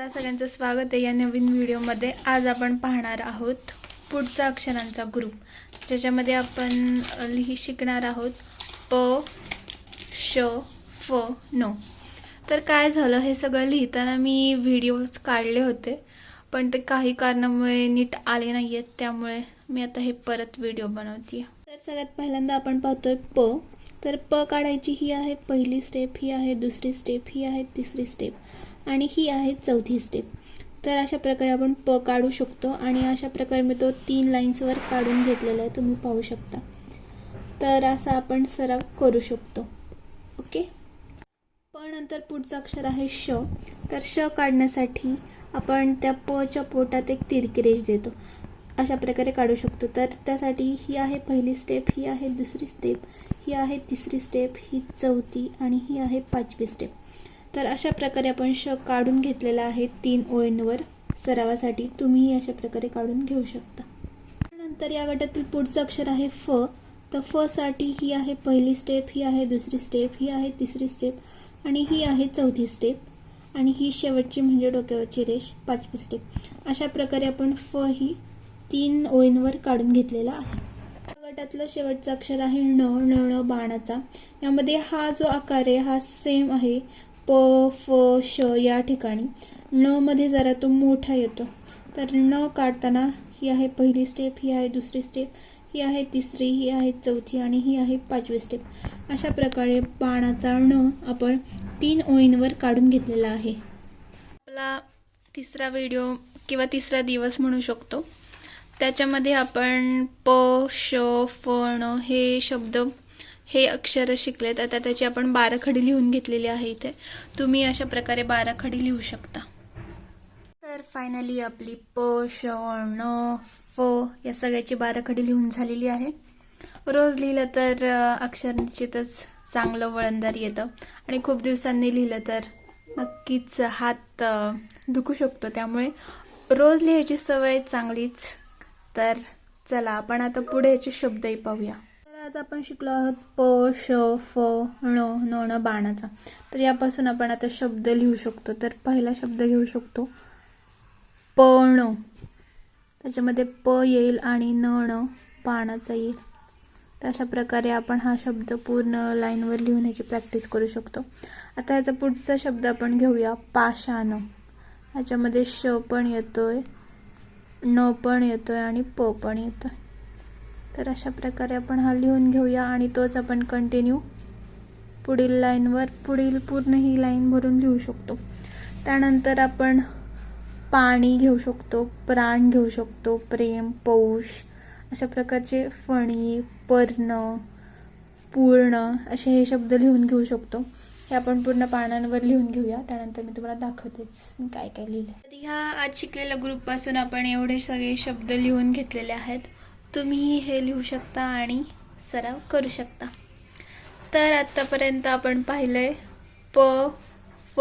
नमस्कार सगळ्यांचं स्वागत आहे या नवीन व्हिडिओमध्ये. आज आपण पाहणार आहोत पुढचा अक्षरांचा ग्रुप ज्याच्यामध्ये आपण लिही शिकणार आहोत. प श फ नो तर काय झालं हे सगळं लिहिताना मी व्हिडिओज काढले होते. पण ते काही कारणामुळे नीट आले नाही आहेत त्यामुळे मी आता हे परत व्हिडिओ बनवते आहे सगळ्यात पहिल्यांदा आपण पाहतोय प. तर प काढायची ही आहे पहिली स्टेप ही आहे दुसरी स्टेप ही आहे तिसरी स्टेप आणि ही आहे चौथी स्टेप तर अशा प्रकारे आपण प काढू शकतो आणि अशा प्रकारे मी तो तीन लाईन्सवर काढून घेतलेला आहे तुम्ही पाहू शकता. तर असा आपण सराव करू शकतो. ओके? प नंतर पुढचं अक्षर आहे श. तर श काढण्यासाठी आपण त्या पच्या पोटात एक तिरकी रेष देतो. अशा प्रकारे काढू शकतो. तर त्यासाठी ही आहे पहिली स्टेप ही आहे दुसरी स्टेप ही आहे तिसरी स्टेप ही चौथी आणि ही आहे पाचवी स्टेप तर अशा प्रकारे आपण श काढून घेतलेला आहे तीन ओळींवर. सरावासाठी तुम्हीही अशा प्रकारे काढून घेऊ शकता. नंतर या गटातील पुढचं अक्षर आहे फ. तर फसाठी ही आहे पहिली स्टेप ही आहे दुसरी स्टेप ही आहे तिसरी स्टेप आणि ही आहे चौथी स्टेप आणि ही शेवटची म्हणजे डोक्यावरची रेष पाचवी स्टेप अशा प्रकारे आपण फ ही तीन ओळींवर काढून घेतलेला आहे. गटातलं शेवटचा अक्षर आहे ण ण ण बाणाचा. यामध्ये हा जो आकार आहे हा सेम आहे प फ श या ठिकाणी. ण मध्ये जरा तो मोठा येतो. तर न काढताना ही आहे पहिली स्टेप ही आहे दुसरी स्टेप ही आहे तिसरी ही आहे चौथी आणि ही आहे पाचवी स्टेप अशा प्रकारे बाणाचा ण आपण तीन ओळींवर काढून घेतलेला आहे. आपला तिसरा व्हिडिओ किंवा तिसरा दिवस म्हणू शकतो. त्याच्यामध्ये आपण प श फ ण हे शब्द हे अक्षर शिकलेत आता त्याची आपण बाराखडी लिहून घेतलेली आहे इथे. तुम्ही अशा प्रकारे बाराखडी लिहू शकता. तर फायनली आपली प श ण फ या सगळ्याची बाराखडी लिहून झालेली आहे. रोज लिहिलं तर अक्षर निश्चितच चांगलं वळणदार येतं. आणि खूप दिवसांनी लिहिलं तर नक्कीच हात दुखू शकतो. त्यामुळे रोज लिहायची सवय चांगलीच तर चला आपण आता पुढे याचे शब्दही पाहूया. तर आज आपण शिकलो आहोत प श फ ण न न बाणाचा. तर यापासून आपण आता शब्द लिहू शकतो. तर पहिला शब्द घेऊ शकतो. पण त्याच्यामध्ये प येईल आणि न ण बाणाचा येईल. तर अशा प्रकारे आपण हा शब्द पूर्ण लाईनवर लिहण्याची प्रॅक्टिस करू शकतो. आता याचा पुढचा शब्द आपण घेऊया पाषाण. ह्याच्यामध्ये श पण येतोय. न पण येतोय आणि प पण येतोय. तर अशा प्रकारे आपण हा लिहून घेऊया आणि तोच आपण कंटिन्यू पुढील लाईनवर पुढील पूर्ण ही लाईन भरून लिहू शकतो. त्यानंतर आपण पाणी घेऊ शकतो प्राण घेऊ शकतो प्रेम पौष अशा प्रकारचे फणी पर्ण पूर्ण असे हे शब्द लिहून घेऊ शकतो. हे आपण पूर्ण पानांवर लिहून घेऊया. त्यानंतर मी तुम्हाला दाखवतेच मी काय काय लिहिलं तर ह्या आज शिकलेल्या ग्रुपपासून आपण एवढे सगळे शब्द लिहून घेतलेले आहेत. तुम्हीही हे लिहू शकता आणि सराव करू शकता. तर आत्तापर्यंत आपण पाहिलंय प फ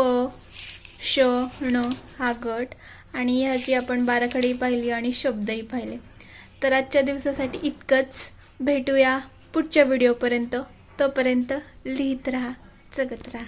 श ण हा गट आणि ह्याची आपण बाराखडी पाहिली आणि शब्दही पाहिले. तर आजच्या दिवसासाठी इतकंच. भेटूया पुढच्या व्हिडिओपर्यंत तोपर्यंत लिहित राहा. जगत राहा